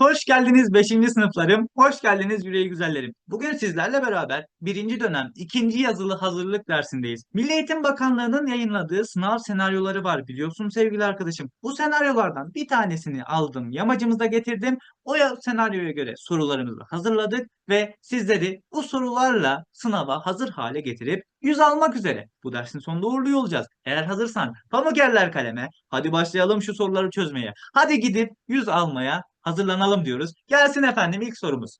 hoş geldiniz 5. sınıflarım, hoş geldiniz yüreği güzellerim. Bugün sizlerle beraber 1. dönem 2. yazılı hazırlık dersindeyiz. Milli Eğitim Bakanlığı'nın yayınladığı sınav senaryoları var biliyorsun sevgili arkadaşım. Bu senaryolardan bir tanesini aldım, yamacımıza getirdim. O ya- senaryoya göre sorularımızı hazırladık ve sizleri bu sorularla sınava hazır hale getirip 100 almak üzere bu dersin sonunda uğurluyor olacağız. Eğer hazırsan pamuk eller kaleme. Hadi başlayalım şu soruları çözmeye. Hadi gidip 100 almaya hazırlanalım diyoruz. Gelsin efendim ilk sorumuz.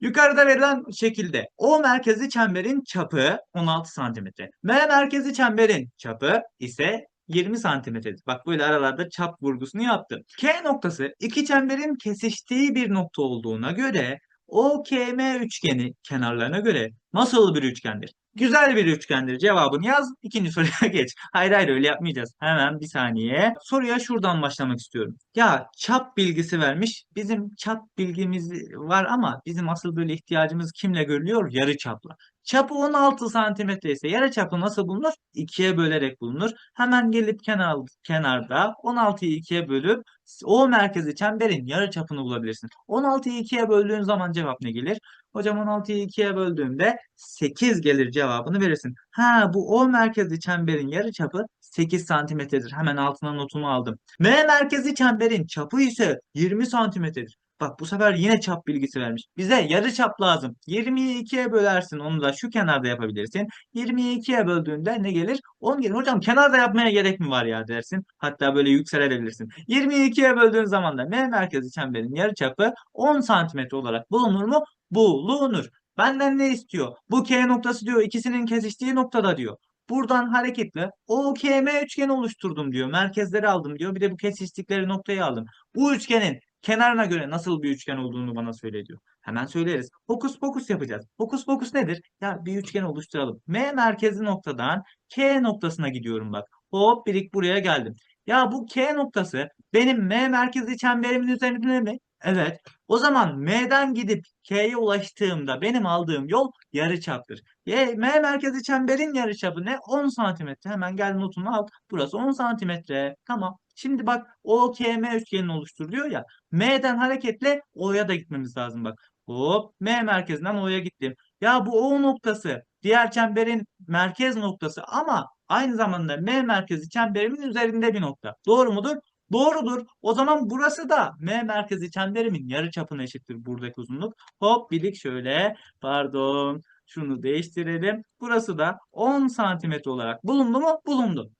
Yukarıda verilen şekilde O merkezi çemberin çapı 16 santimetre. M merkezi çemberin çapı ise 20 santimetredir. Bak böyle aralarda çap vurgusunu yaptım. K noktası iki çemberin kesiştiği bir nokta olduğuna göre OKM üçgeni kenarlarına göre nasıl bir üçgendir? Güzel bir üçgendir. Cevabını yaz. İkinci soruya geç. Hayır hayır öyle yapmayacağız. Hemen bir saniye. Soruya şuradan başlamak istiyorum. Ya çap bilgisi vermiş. Bizim çap bilgimiz var ama bizim asıl böyle ihtiyacımız kimle görülüyor? Yarı çapla. Çapı 16 santimetre ise yarı çapı nasıl bulunur? 2'ye bölerek bulunur. Hemen gelip kenar, kenarda 16'yı 2'ye bölüp o merkezi çemberin yarı çapını bulabilirsin. 16'yı 2'ye böldüğün zaman cevap ne gelir? Hocam 16'yı 2'ye böldüğümde 8 gelir cevabını verirsin. Ha bu O merkezi çemberin yarıçapı 8 santimetredir. Hemen altına notumu aldım. M merkezi çemberin çapı ise 20 santimetredir. Bak bu sefer yine çap bilgisi vermiş. Bize yarıçap lazım. 20'yi 2'ye bölersin. Onu da şu kenarda yapabilirsin. 20'yi 2'ye böldüğünde ne gelir? 10 gelir. Hocam kenarda yapmaya gerek mi var ya dersin. Hatta böyle yükselebilirsin. 20'yi 2'ye böldüğün zaman da M merkezi çemberin yarıçapı 10 santimetre olarak bulunur mu? Bulunur. Benden ne istiyor? Bu K noktası diyor ikisinin kesiştiği noktada diyor. Buradan hareketle OKM üçgeni oluşturdum diyor. Merkezleri aldım diyor. Bir de bu kesiştikleri noktayı aldım. Bu üçgenin kenarına göre nasıl bir üçgen olduğunu bana söyle diyor. Hemen söyleriz. Hokus pokus yapacağız. Hokus pokus nedir? Ya bir üçgen oluşturalım. M merkezi noktadan K noktasına gidiyorum bak. Hop birik buraya geldim. Ya bu K noktası benim M merkezi çemberimin üzerinde mi? Evet. O zaman M'den gidip K'ye ulaştığımda benim aldığım yol yarıçaptır. Y, M merkezi çemberin yarıçapı ne? 10 santimetre. Hemen gel notunu al. Burası 10 santimetre. Tamam. Şimdi bak OKM üçgenini oluşturuyor ya. M'den hareketle O'ya da gitmemiz lazım bak. Hop M merkezinden O'ya gittim. Ya bu O noktası diğer çemberin merkez noktası ama aynı zamanda M merkezi çemberimin üzerinde bir nokta. Doğru mudur? Doğrudur. O zaman burası da M merkezi çemberimin yarıçapına eşittir buradaki uzunluk. Hop birlik şöyle. Pardon. Şunu değiştirelim. Burası da 10 santimetre olarak bulundu mu? Bulundu.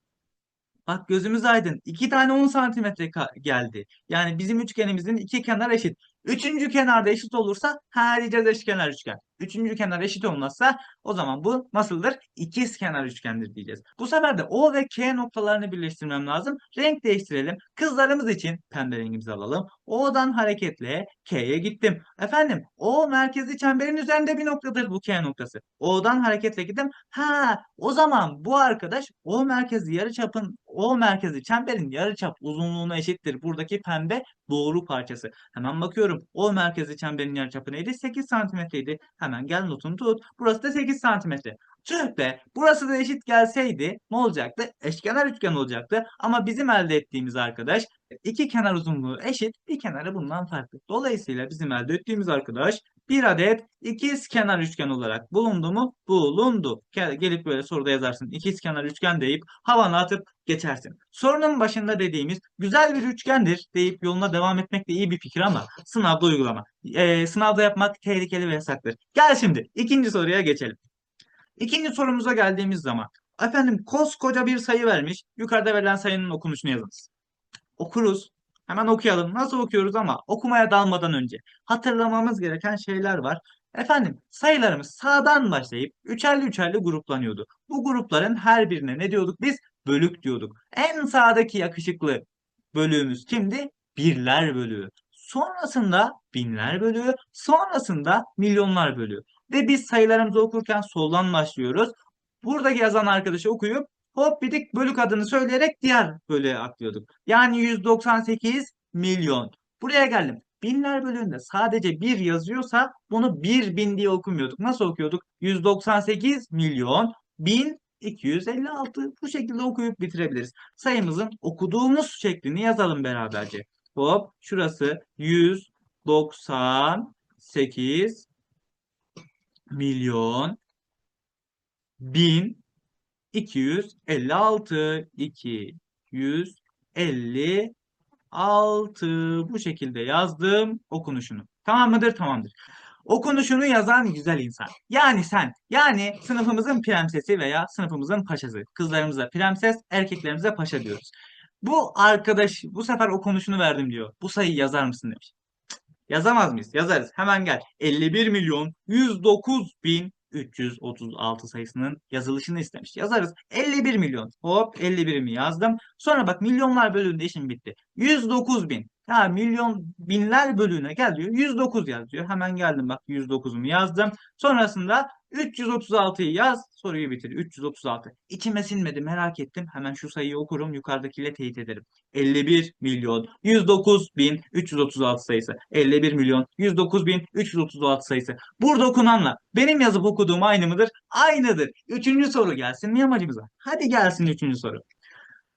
Bak gözümüz aydın. İki tane 10 santimetre geldi. Yani bizim üçgenimizin iki kenar eşit. Üçüncü kenarda eşit olursa her diyeceğiz eşkenar üçgen. Üçüncü kenar eşit olmazsa o zaman bu nasıldır? İkiz kenar üçgendir diyeceğiz. Bu sefer de O ve K noktalarını birleştirmem lazım. Renk değiştirelim. Kızlarımız için pembe rengimizi alalım. O'dan hareketle K'ye gittim. Efendim O merkezi çemberin üzerinde bir noktadır bu K noktası. O'dan hareketle gittim. Ha o zaman bu arkadaş O merkezi yarıçapın O merkezi çemberin yarıçap uzunluğuna eşittir. Buradaki pembe doğru parçası. Hemen bakıyorum. O merkezi çemberin yarıçapı neydi? 8 santimetreydi. Hemen gel notunu tut. Burası da 8 santimetre. Tüh be. Burası da eşit gelseydi ne olacaktı? Eşkenar üçgen olacaktı. Ama bizim elde ettiğimiz arkadaş iki kenar uzunluğu eşit. Bir kenarı bundan farklı. Dolayısıyla bizim elde ettiğimiz arkadaş bir adet ikiz kenar üçgen olarak bulundu mu? Bulundu. Gel, gelip böyle soruda yazarsın. İkiz kenar üçgen deyip havana atıp geçersin. Sorunun başında dediğimiz güzel bir üçgendir deyip yoluna devam etmek de iyi bir fikir ama sınavda uygulama. Ee, sınavda yapmak tehlikeli ve yasaktır. Gel şimdi ikinci soruya geçelim. İkinci sorumuza geldiğimiz zaman efendim koskoca bir sayı vermiş. Yukarıda verilen sayının okunuşunu yazınız. Okuruz. Hemen okuyalım. Nasıl okuyoruz ama okumaya dalmadan önce hatırlamamız gereken şeyler var. Efendim sayılarımız sağdan başlayıp üçerli üçerli gruplanıyordu. Bu grupların her birine ne diyorduk biz? Bölük diyorduk. En sağdaki yakışıklı bölüğümüz kimdi? Birler bölüğü. Sonrasında binler bölüğü, sonrasında milyonlar bölüğü. Ve biz sayılarımızı okurken soldan başlıyoruz. Buradaki yazan arkadaşı okuyup hop bidik bölük adını söyleyerek diğer bölüğe atlıyorduk. Yani 198 milyon. Buraya geldim. Binler bölüğünde sadece bir yazıyorsa bunu bir bin diye okumuyorduk. Nasıl okuyorduk? 198 milyon 1256. Bu şekilde okuyup bitirebiliriz. Sayımızın okuduğumuz şeklini yazalım beraberce. Hop şurası 100 98 milyon 1256 256 bu şekilde yazdım okunuşunu. Tamam mıdır? Tamamdır. Okunuşunu yazan güzel insan. Yani sen. Yani sınıfımızın prensesi veya sınıfımızın paşası. Kızlarımıza prenses, erkeklerimize paşa diyoruz. Bu arkadaş bu sefer okunuşunu verdim diyor. Bu sayıyı yazar mısın demiş. Yazamaz mıyız? Yazarız. Hemen gel. 51 milyon 109 bin 336 sayısının yazılışını istemiş. Yazarız. 51 milyon. Hop 51'imi yazdım. Sonra bak milyonlar bölüğünde işim bitti. 109 bin. Ya milyon binler bölüğüne gel diyor. 109 yaz diyor. Hemen geldim bak 109'umu yazdım. Sonrasında 336'yı yaz. Soruyu bitir. 336. İçime sinmedi merak ettim. Hemen şu sayıyı okurum. Yukarıdakiyle teyit ederim. 51 milyon 109 bin 336 sayısı. 51 milyon 109 bin 336 sayısı. Burada okunanla benim yazıp okuduğum aynı mıdır? Aynıdır. Üçüncü soru gelsin mi amacımıza? Hadi gelsin üçüncü soru.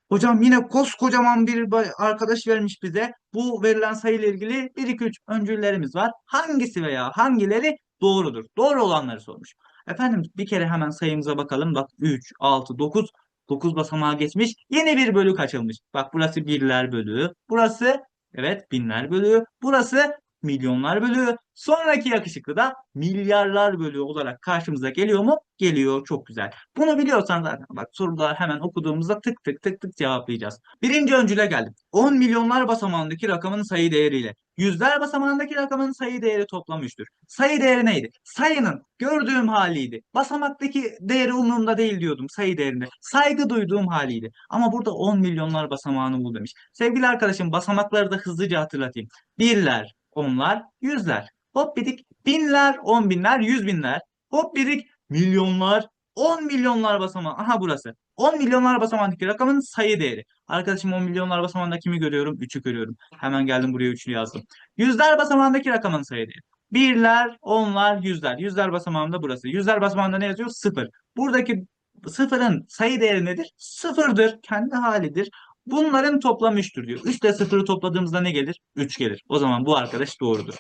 Hocam yine koskocaman bir arkadaş vermiş bize. Bu verilen sayıyla ilgili 1, 2, 3 öncüllerimiz var. Hangisi veya hangileri doğrudur? Doğru olanları sormuş. Efendim bir kere hemen sayımıza bakalım. Bak 3, 6, 9. 9 basamağı geçmiş. Yeni bir bölük açılmış. Bak burası birler bölüğü. Burası evet binler bölüğü. Burası milyonlar bölüğü. Sonraki yakışıklı da milyarlar bölüğü olarak karşımıza geliyor mu? Geliyor. Çok güzel. Bunu biliyorsan zaten bak sorular hemen okuduğumuzda tık tık tık tık cevaplayacağız. Birinci öncüle geldim. 10 milyonlar basamağındaki rakamın sayı değeriyle yüzler basamağındaki rakamın sayı değeri toplam 3'tür. Sayı değeri neydi? Sayının gördüğüm haliydi. Basamaktaki değeri umurumda değil diyordum sayı değerinde. Saygı duyduğum haliydi. Ama burada 10 milyonlar basamağını bul demiş. Sevgili arkadaşım basamakları da hızlıca hatırlatayım. Birler, onlar, yüzler. Hop bidik binler, on binler, yüz binler. Hop bidik milyonlar, on milyonlar basamağı. Aha burası. 10 milyonlar basamağındaki rakamın sayı değeri. Arkadaşım 10 milyonlar basamağında kimi görüyorum? 3'ü görüyorum. Hemen geldim buraya 3'lü yazdım. Yüzler basamağındaki rakamın sayı değeri. Birler, onlar, yüzler. Yüzler basamağında burası. Yüzler basamağında ne yazıyor? Sıfır. Buradaki sıfırın sayı değeri nedir? Sıfırdır. Kendi halidir. Bunların toplamı 3'tür diyor. 3 ile sıfırı topladığımızda ne gelir? 3 gelir. O zaman bu arkadaş doğrudur.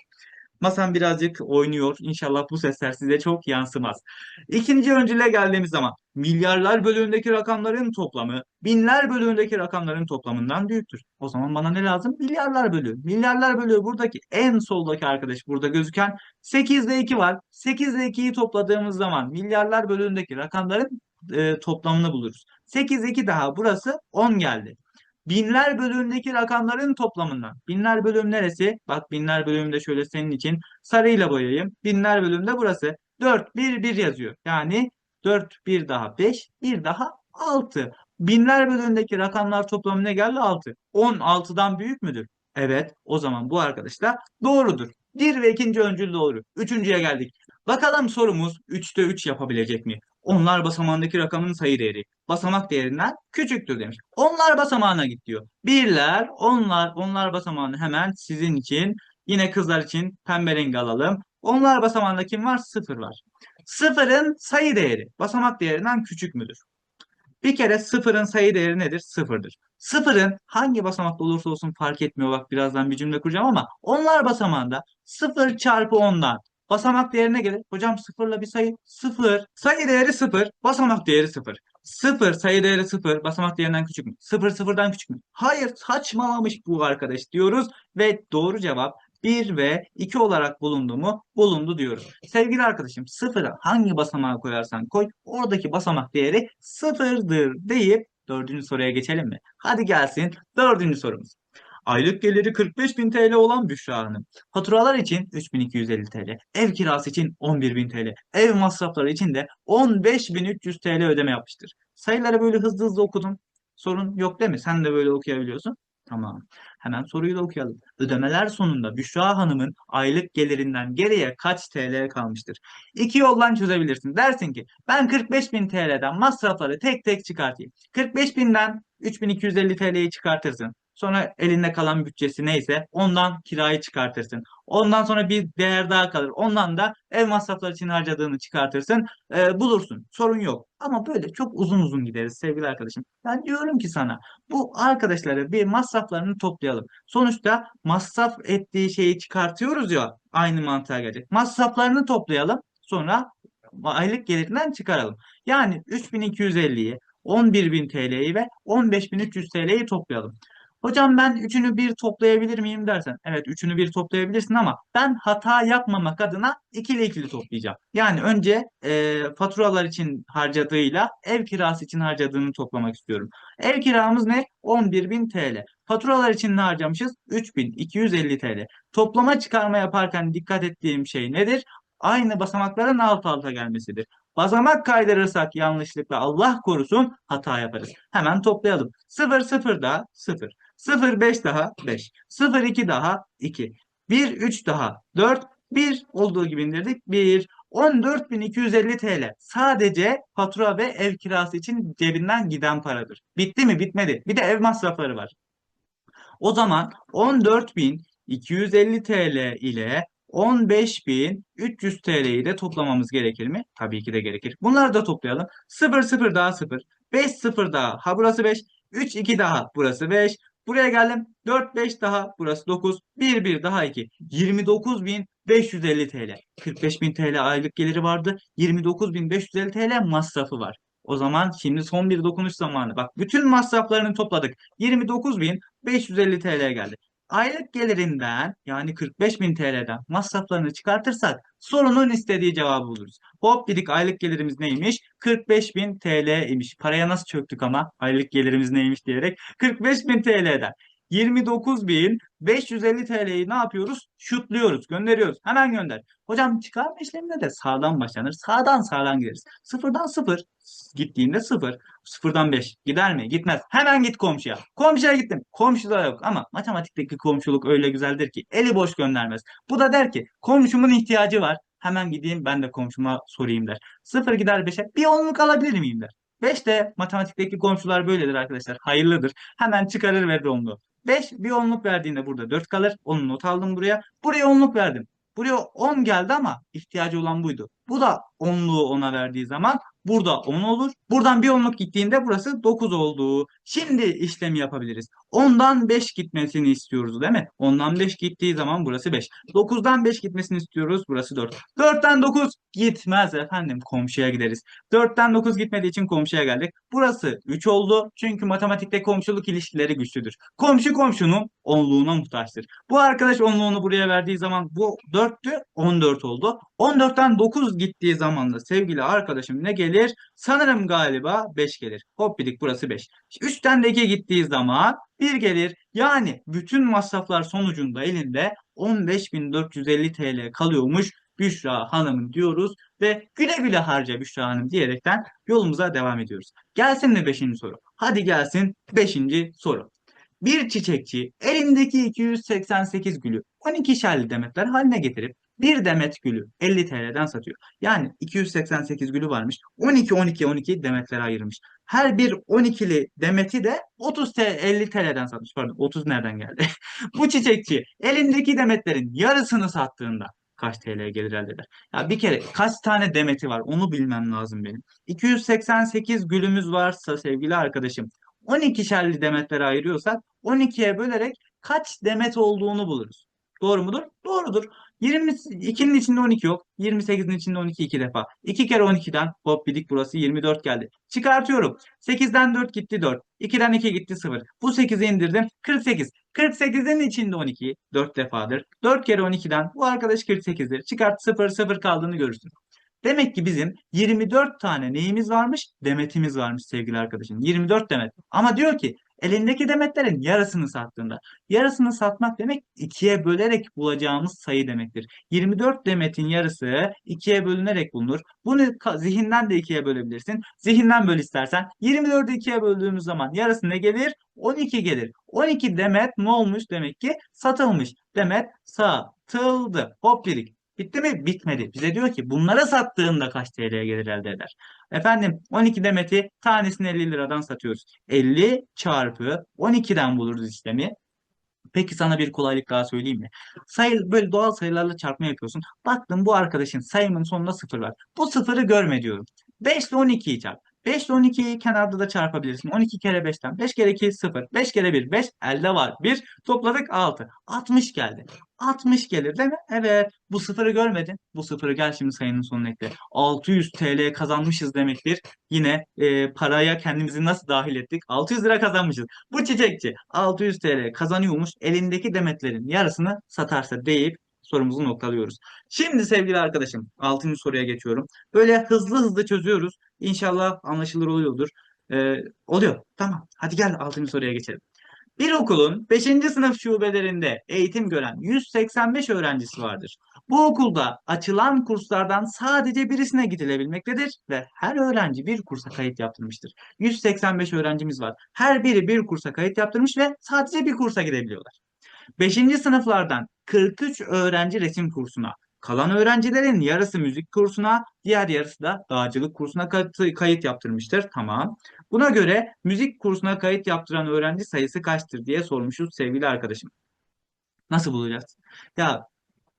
Masam birazcık oynuyor. İnşallah bu sesler size çok yansımaz. İkinci öncüle geldiğimiz zaman milyarlar bölüğündeki rakamların toplamı binler bölüğündeki rakamların toplamından büyüktür. O zaman bana ne lazım? Milyarlar bölüğü. Milyarlar bölüğü buradaki en soldaki arkadaş burada gözüken 8 ile 2 var. 8 ile 2'yi topladığımız zaman milyarlar bölüğündeki rakamların e, toplamını buluruz. 8 2 daha burası 10 geldi. Binler bölümündeki rakamların toplamından. Binler bölüm neresi? Bak binler bölümünde şöyle senin için sarıyla boyayayım. Binler bölümde burası. 4, 1, 1 yazıyor. Yani 4, 1 daha 5, 1 daha 6. Binler bölümündeki rakamlar toplamı ne geldi? 6. 10 6'dan büyük müdür? Evet. O zaman bu arkadaş da doğrudur. Bir ve ikinci öncül doğru. Üçüncüye geldik. Bakalım sorumuz 3'te 3 yapabilecek mi? Onlar basamağındaki rakamın sayı değeri basamak değerinden küçüktür demiş. Onlar basamağına git diyor. Birler, onlar, onlar basamağını hemen sizin için yine kızlar için pembe rengi alalım. Onlar basamağında kim var? Sıfır var. Sıfırın sayı değeri basamak değerinden küçük müdür? Bir kere sıfırın sayı değeri nedir? Sıfırdır. Sıfırın hangi basamakta olursa olsun fark etmiyor. Bak birazdan bir cümle kuracağım ama onlar basamağında sıfır çarpı ondan Basamak değerine gelir. Hocam sıfırla bir sayı. Sıfır. Sayı değeri sıfır. Basamak değeri sıfır. Sıfır. Sayı değeri sıfır. Basamak değerinden küçük mü? Sıfır sıfırdan küçük mü? Hayır saçmalamış bu arkadaş diyoruz. Ve doğru cevap 1 ve 2 olarak bulundu mu? Bulundu diyoruz. Sevgili arkadaşım sıfıra hangi basamağa koyarsan koy oradaki basamak değeri sıfırdır deyip dördüncü soruya geçelim mi? Hadi gelsin dördüncü sorumuz. Aylık geliri 45.000 TL olan Büşra Hanım. Faturalar için 3250 TL, ev kirası için 11.000 TL, ev masrafları için de 15.300 TL ödeme yapmıştır. Sayıları böyle hızlı hızlı okudum. Sorun yok değil mi? Sen de böyle okuyabiliyorsun. Tamam. Hemen soruyu da okuyalım. Ödemeler sonunda Büşra Hanım'ın aylık gelirinden geriye kaç TL kalmıştır? İki yoldan çözebilirsin. Dersin ki ben 45.000 TL'den masrafları tek tek çıkartayım. 45.000'den 3250 TL'yi çıkartırsın. Sonra elinde kalan bütçesi neyse ondan kirayı çıkartırsın. Ondan sonra bir değer daha kalır. Ondan da ev masrafları için harcadığını çıkartırsın. e, bulursun. Sorun yok. Ama böyle çok uzun uzun gideriz sevgili arkadaşım. Ben diyorum ki sana bu arkadaşları bir masraflarını toplayalım. Sonuçta masraf ettiği şeyi çıkartıyoruz ya aynı mantığa gelecek. Masraflarını toplayalım. Sonra aylık gelirinden çıkaralım. Yani 3250'yi, 11.000 TL'yi ve 15.300 TL'yi toplayalım. Hocam ben üçünü bir toplayabilir miyim dersen. Evet üçünü bir toplayabilirsin ama ben hata yapmamak adına ikili ikili toplayacağım. Yani önce e, faturalar için harcadığıyla ev kirası için harcadığını toplamak istiyorum. Ev kiramız ne? 11.000 TL. Faturalar için ne harcamışız? 3.250 TL. Toplama çıkarma yaparken dikkat ettiğim şey nedir? Aynı basamakların alt alta gelmesidir. Basamak kaydırırsak yanlışlıkla Allah korusun hata yaparız. Hemen toplayalım. 0 0 daha 0. 0 5 daha 5. 0 2 daha 2. 1 3 daha 4. 1 olduğu gibi indirdik. 1 14.250 TL. Sadece fatura ve ev kirası için cebinden giden paradır. Bitti mi? Bitmedi. Bir de ev masrafları var. O zaman 14.250 TL ile 15.300 TL'yi de toplamamız gerekir mi? Tabii ki de gerekir. Bunları da toplayalım. 0 0 daha 0. 5 0 daha. Ha burası 5. 3 2 daha. Burası 5. Buraya geldim. 4 5 daha. Burası 9. 1 1 daha 2. 29.550 TL. 45.000 TL aylık geliri vardı. 29.550 TL masrafı var. O zaman şimdi son bir dokunuş zamanı. Bak bütün masraflarını topladık. 29.550 TL geldi. Aylık gelirinden yani 45.000 TL'den masraflarını çıkartırsak sorunun istediği cevabı buluruz. Hop dedik aylık gelirimiz neymiş? 45.000 TL imiş. Paraya nasıl çöktük ama aylık gelirimiz neymiş diyerek 45.000 TL'den 29.550 TL'yi ne yapıyoruz? Şutluyoruz, gönderiyoruz. Hemen gönder. Hocam çıkarma işleminde de sağdan başlanır. Sağdan sağdan gideriz. Sıfırdan sıfır gittiğinde sıfır. Sıfırdan beş gider mi? Gitmez. Hemen git komşuya. Komşuya gittim. Komşuda yok ama matematikteki komşuluk öyle güzeldir ki eli boş göndermez. Bu da der ki komşumun ihtiyacı var. Hemen gideyim ben de komşuma sorayım der. Sıfır gider beşe bir onluk alabilir miyim der. 5 de matematikteki komşular böyledir arkadaşlar. Hayırlıdır. Hemen çıkarır verir onluğu. 5 bir onluk verdiğinde burada 4 kalır. Onu not aldım buraya. Buraya onluk verdim. Buraya 10 geldi ama ihtiyacı olan buydu. Bu da onluğu ona verdiği zaman burada 10 olur. Buradan bir onluk gittiğinde burası 9 oldu. Şimdi işlemi yapabiliriz. 10'dan 5 gitmesini istiyoruz değil mi? 10'dan 5 gittiği zaman burası 5. 9'dan 5 gitmesini istiyoruz. Burası 4. 4'ten 9 gitmez efendim. Komşuya gideriz. 4'ten 9 gitmediği için komşuya geldik. Burası 3 oldu. Çünkü matematikte komşuluk ilişkileri güçlüdür. Komşu komşunun onluğuna muhtaçtır. Bu arkadaş onluğunu buraya verdiği zaman bu 4'tü 14 oldu. 14'ten 9 gittiği zaman da sevgili arkadaşım ne gelir? Sanırım galiba 5 gelir. Hop bidik burası 5. 3'ten de 2 gittiği zaman 1 gelir. Yani bütün masraflar sonucunda elinde 15.450 TL kalıyormuş Büşra Hanım'ın diyoruz ve güle güle harca Büşra Hanım diyerekten yolumuza devam ediyoruz. Gelsin mi 5. soru? Hadi gelsin 5. soru. Bir çiçekçi elindeki 288 gülü 12 şerli demetler haline getirip bir demet gülü 50 TL'den satıyor. Yani 288 gülü varmış. 12 12 12 demetlere ayırmış. Her bir 12'li demeti de 30 TL 50 TL'den satmış. Pardon 30 nereden geldi? Bu çiçekçi elindeki demetlerin yarısını sattığında kaç TL gelir elde eder? Ya bir kere kaç tane demeti var onu bilmem lazım benim. 288 gülümüz varsa sevgili arkadaşım 12 şerli demetlere ayırıyorsak 12'ye bölerek kaç demet olduğunu buluruz. Doğru mudur? Doğrudur. 22'nin içinde 12 yok. 28'in içinde 12 iki defa. 2 kere 12'den hop bidik burası 24 geldi. Çıkartıyorum. 8'den 4 gitti 4. 2'den 2 gitti 0. Bu 8'i indirdim. 48. 48'in içinde 12 4 defadır. 4 kere 12'den bu arkadaş 48'dir. Çıkart 0 0 kaldığını görürsün. Demek ki bizim 24 tane neyimiz varmış? Demetimiz varmış sevgili arkadaşım. 24 demet. Ama diyor ki elindeki demetlerin yarısını sattığında. Yarısını satmak demek ikiye bölerek bulacağımız sayı demektir. 24 demetin yarısı ikiye bölünerek bulunur. Bunu zihinden de ikiye bölebilirsin. Zihinden böl istersen. 24'ü ikiye böldüğümüz zaman yarısı ne gelir? 12 gelir. 12 demet ne olmuş demek ki? Satılmış. Demet satıldı. Hop dedik. Bitti mi? Bitmedi. Bize diyor ki bunlara sattığında kaç TL'ye gelir elde eder? Efendim 12 demeti tanesini 50 liradan satıyoruz. 50 çarpı 12'den buluruz işlemi. Peki sana bir kolaylık daha söyleyeyim mi? Sayı, böyle doğal sayılarla çarpma yapıyorsun. Baktın bu arkadaşın sayımın sonunda sıfır var. Bu sıfırı görme diyorum. 5 ile 12'yi çarp. 5 ile 12'yi kenarda da çarpabilirsin. 12 kere 5'ten. 5 kere 2 0. 5 kere 1 5. Elde var. 1 topladık 6. 60 geldi. 60 gelir değil mi? Evet. Bu sıfırı görmedin. Bu sıfırı gel şimdi sayının sonuna ekle. 600 TL kazanmışız demektir. Yine e, paraya kendimizi nasıl dahil ettik? 600 lira kazanmışız. Bu çiçekçi 600 TL kazanıyormuş. Elindeki demetlerin yarısını satarsa deyip sorumuzu noktalıyoruz. Şimdi sevgili arkadaşım 6. soruya geçiyorum. Böyle hızlı hızlı çözüyoruz. İnşallah anlaşılır oluyordur. Ee, oluyor. Tamam. Hadi gel 6. soruya geçelim. Bir okulun 5. sınıf şubelerinde eğitim gören 185 öğrencisi vardır. Bu okulda açılan kurslardan sadece birisine gidilebilmektedir ve her öğrenci bir kursa kayıt yaptırmıştır. 185 öğrencimiz var. Her biri bir kursa kayıt yaptırmış ve sadece bir kursa gidebiliyorlar. 5. sınıflardan 43 öğrenci resim kursuna, kalan öğrencilerin yarısı müzik kursuna, diğer yarısı da dağcılık kursuna kayıt, yaptırmıştır. Tamam. Buna göre müzik kursuna kayıt yaptıran öğrenci sayısı kaçtır diye sormuşuz sevgili arkadaşım. Nasıl bulacağız? Ya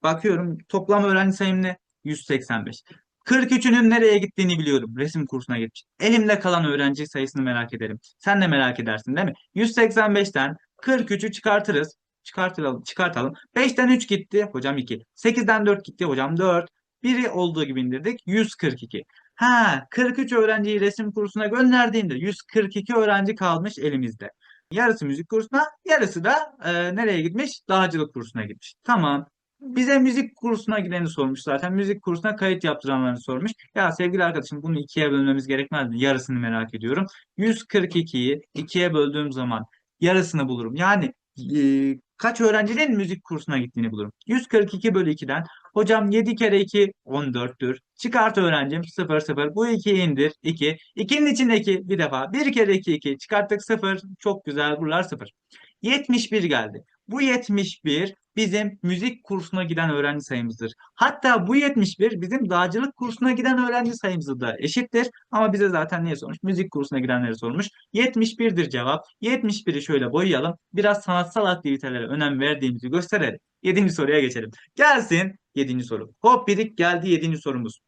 bakıyorum toplam öğrenci sayım ne? 185. 43'ünün nereye gittiğini biliyorum. Resim kursuna gitmiş. Elimde kalan öğrenci sayısını merak ederim. Sen de merak edersin değil mi? 185'ten 43'ü çıkartırız. Çıkartalım, çıkartalım. 5'ten 3 gitti. Hocam 2. 8'den 4 gitti. Hocam 4. Biri olduğu gibi indirdik. 142. Ha, 43 öğrenciyi resim kursuna gönderdiğimde 142 öğrenci kalmış elimizde. Yarısı müzik kursuna, yarısı da e, nereye gitmiş? Dağcılık kursuna gitmiş. Tamam. Bize müzik kursuna gideni sormuş zaten. Müzik kursuna kayıt yaptıranlarını sormuş. Ya sevgili arkadaşım bunu ikiye bölmemiz gerekmez mi? Yarısını merak ediyorum. 142'yi ikiye böldüğüm zaman yarısını bulurum. Yani e, kaç öğrencinin müzik kursuna gittiğini bulurum. 142 bölü 2'den hocam 7 kere 2 14'tür. Çıkart öğrencim 0 0. Bu 2'yi indir 2. 2'nin içindeki bir defa 1 kere 2 2 çıkarttık 0. Çok güzel buralar 0. 71 geldi. Bu 71 bizim müzik kursuna giden öğrenci sayımızdır. Hatta bu 71 bizim dağcılık kursuna giden öğrenci sayımızı da eşittir. Ama bize zaten niye sormuş? Müzik kursuna gidenleri sormuş. 71'dir cevap. 71'i şöyle boyayalım. Biraz sanatsal aktivitelere önem verdiğimizi gösterelim. 7. soruya geçelim. Gelsin 7. soru. Hop birik geldi 7. sorumuz.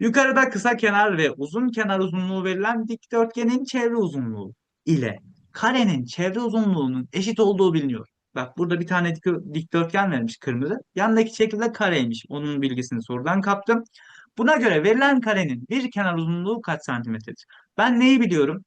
Yukarıda kısa kenar ve uzun kenar uzunluğu verilen dikdörtgenin çevre uzunluğu ile karenin çevre uzunluğunun eşit olduğu biliniyor. Bak burada bir tane dik- dikdörtgen vermiş kırmızı. Yandaki şekilde kareymiş. Onun bilgisini sorudan kaptım. Buna göre verilen karenin bir kenar uzunluğu kaç santimetredir? Ben neyi biliyorum?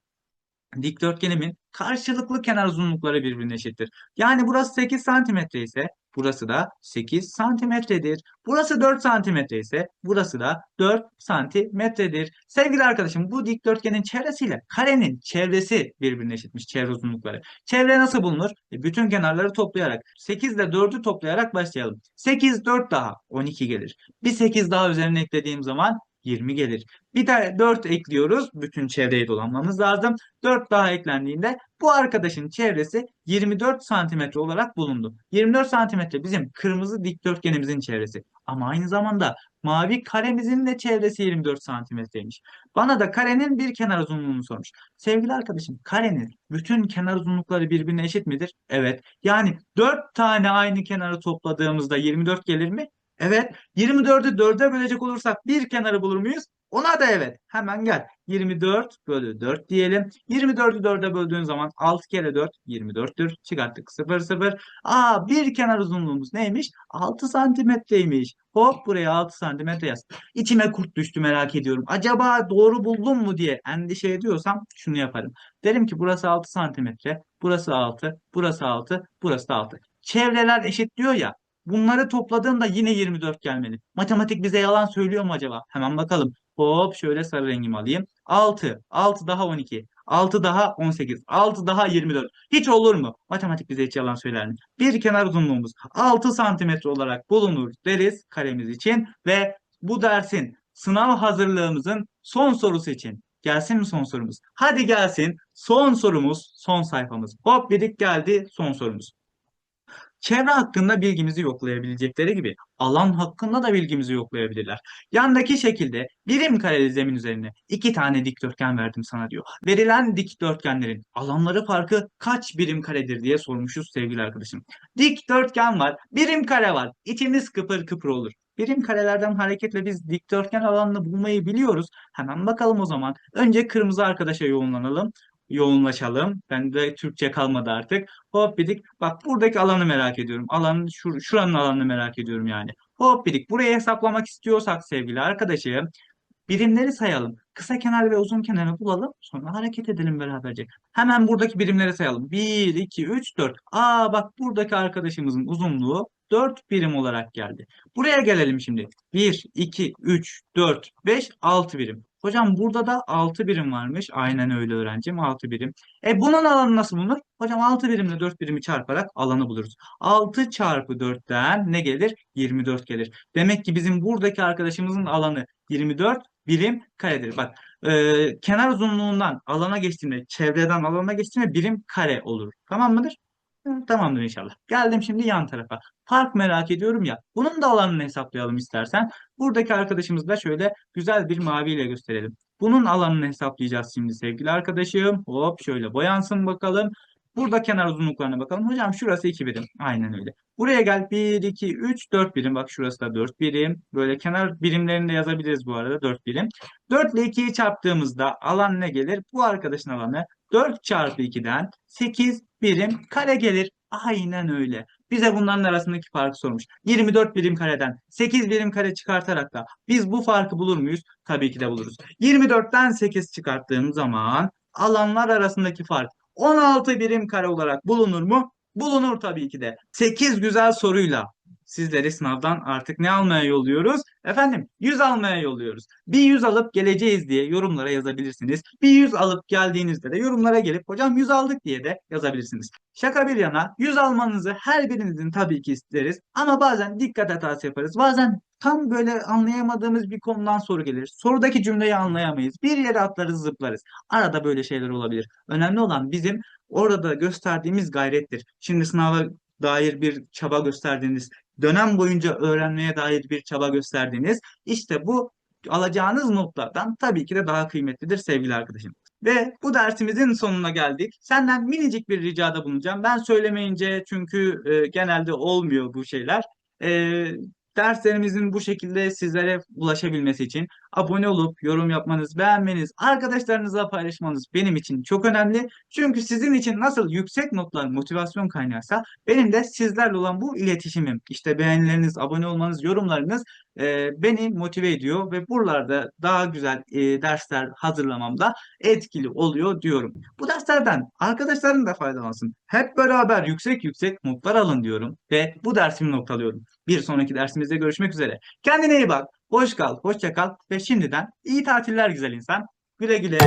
Dikdörtgenimin karşılıklı kenar uzunlukları birbirine eşittir. Yani burası 8 santimetre ise burası da 8 santimetredir. Burası 4 santimetre ise burası da 4 santimetredir. Sevgili arkadaşım bu dikdörtgenin çevresiyle karenin çevresi birbirine eşitmiş çevre uzunlukları. Çevre nasıl bulunur? E, bütün kenarları toplayarak 8 ile 4'ü toplayarak başlayalım. 8 4 daha 12 gelir. Bir 8 daha üzerine eklediğim zaman 20 gelir. Bir de 4 ekliyoruz. Bütün çevreyi dolanmamız lazım. 4 daha eklendiğinde bu arkadaşın çevresi 24 santimetre olarak bulundu. 24 santimetre bizim kırmızı dikdörtgenimizin çevresi. Ama aynı zamanda mavi karemizin de çevresi 24 santimetreymiş. Bana da karenin bir kenar uzunluğunu sormuş. Sevgili arkadaşım karenin bütün kenar uzunlukları birbirine eşit midir? Evet. Yani 4 tane aynı kenarı topladığımızda 24 gelir mi? Evet. 24'ü 4'e bölecek olursak bir kenarı bulur muyuz? Ona da evet. Hemen gel. 24 bölü 4 diyelim. 24'ü 4'e böldüğün zaman 6 kere 4 24'tür. Çıkarttık 0 0. Aa bir kenar uzunluğumuz neymiş? 6 santimetreymiş. Hop buraya 6 santimetre yaz. İçime kurt düştü merak ediyorum. Acaba doğru buldum mu diye endişe ediyorsam şunu yaparım. Derim ki burası 6 santimetre. Burası 6. Burası 6. Burası da 6. Çevreler eşit diyor ya. Bunları topladığında yine 24 gelmeli. Matematik bize yalan söylüyor mu acaba? Hemen bakalım. Hop şöyle sarı rengimi alayım. 6. 6 daha 12. 6 daha 18. 6 daha 24. Hiç olur mu? Matematik bize hiç yalan söyler mi? Bir kenar uzunluğumuz 6 santimetre olarak bulunur deriz karemiz için ve bu dersin sınav hazırlığımızın son sorusu için. Gelsin mi son sorumuz? Hadi gelsin. Son sorumuz, son sayfamız. Hop birik geldi son sorumuz. Çevre hakkında bilgimizi yoklayabilecekleri gibi alan hakkında da bilgimizi yoklayabilirler. Yandaki şekilde birim kareli zemin üzerine iki tane dikdörtgen verdim sana diyor. Verilen dikdörtgenlerin alanları farkı kaç birim karedir diye sormuşuz sevgili arkadaşım. Dikdörtgen var, birim kare var. İçimiz kıpır kıpır olur. Birim karelerden hareketle biz dikdörtgen alanını bulmayı biliyoruz. Hemen bakalım o zaman. Önce kırmızı arkadaşa yoğunlanalım. Yoğunlaşalım. Ben de Türkçe kalmadı artık. Hop bidik. Bak buradaki alanı merak ediyorum. Alanın şur şuranın alanını merak ediyorum yani. Hop bidik. Burayı hesaplamak istiyorsak sevgili arkadaşım birimleri sayalım. Kısa kenar ve uzun kenarı bulalım. Sonra hareket edelim beraberce. Hemen buradaki birimleri sayalım. 1, 2, 3, 4. Aa bak buradaki arkadaşımızın uzunluğu 4 birim olarak geldi. Buraya gelelim şimdi. 1, 2, 3, 4, 5, 6 birim. Hocam burada da 6 birim varmış. Aynen öyle öğrencim 6 birim. E bunun alanı nasıl bulunur? Hocam 6 birimle 4 birimi çarparak alanı buluruz. 6 çarpı 4'ten ne gelir? 24 gelir. Demek ki bizim buradaki arkadaşımızın alanı 24 birim karedir. Bak e, kenar uzunluğundan alana geçtiğinde, çevreden alana geçtiğinde birim kare olur. Tamam mıdır? Tamamdır inşallah. Geldim şimdi yan tarafa. Fark merak ediyorum ya. Bunun da alanını hesaplayalım istersen. Buradaki arkadaşımızı da şöyle güzel bir maviyle gösterelim. Bunun alanını hesaplayacağız şimdi sevgili arkadaşım. Hop şöyle boyansın bakalım. Burada kenar uzunluklarına bakalım. Hocam şurası 2 birim. Aynen öyle. Buraya gel 1, 2, 3, 4 birim. Bak şurası da 4 birim. Böyle kenar birimlerini de yazabiliriz bu arada 4 birim. 4 ile 2'yi çarptığımızda alan ne gelir? Bu arkadaşın alanı 4 çarpı 2'den 8 birim kare gelir. Aynen öyle. Bize bunların arasındaki farkı sormuş. 24 birim kareden 8 birim kare çıkartarak da biz bu farkı bulur muyuz? Tabii ki de buluruz. 24'ten 8 çıkarttığım zaman alanlar arasındaki fark 16 birim kare olarak bulunur mu? Bulunur tabii ki de. 8 güzel soruyla sizleri sınavdan artık ne almaya yolluyoruz? Efendim 100 almaya yolluyoruz. Bir 100 alıp geleceğiz diye yorumlara yazabilirsiniz. Bir 100 alıp geldiğinizde de yorumlara gelip hocam 100 aldık diye de yazabilirsiniz. Şaka bir yana 100 almanızı her birinizin tabii ki isteriz. Ama bazen dikkat hatası yaparız. Bazen tam böyle anlayamadığımız bir konudan soru gelir. Sorudaki cümleyi anlayamayız. Bir yere atlarız zıplarız. Arada böyle şeyler olabilir. Önemli olan bizim orada gösterdiğimiz gayrettir. Şimdi sınava dair bir çaba gösterdiğiniz, dönem boyunca öğrenmeye dair bir çaba gösterdiğiniz, işte bu alacağınız notlardan tabii ki de daha kıymetlidir sevgili arkadaşım. Ve bu dersimizin sonuna geldik. Senden minicik bir ricada bulunacağım. Ben söylemeyince çünkü e, genelde olmuyor bu şeyler. E, derslerimizin bu şekilde sizlere ulaşabilmesi için abone olup yorum yapmanız, beğenmeniz, arkadaşlarınızla paylaşmanız benim için çok önemli. Çünkü sizin için nasıl yüksek notlar motivasyon kaynağıysa benim de sizlerle olan bu iletişimim, işte beğenileriniz, abone olmanız, yorumlarınız e, beni motive ediyor ve buralarda daha güzel e, dersler hazırlamamda etkili oluyor diyorum. Bu derslerden arkadaşların da faydalansın. Hep beraber yüksek yüksek notlar alın diyorum ve bu dersimi noktalıyorum. Bir sonraki dersimizde görüşmek üzere. Kendine iyi bak. Hoş kal, hoşça kal ve şimdiden iyi tatiller güzel insan. Güle güle.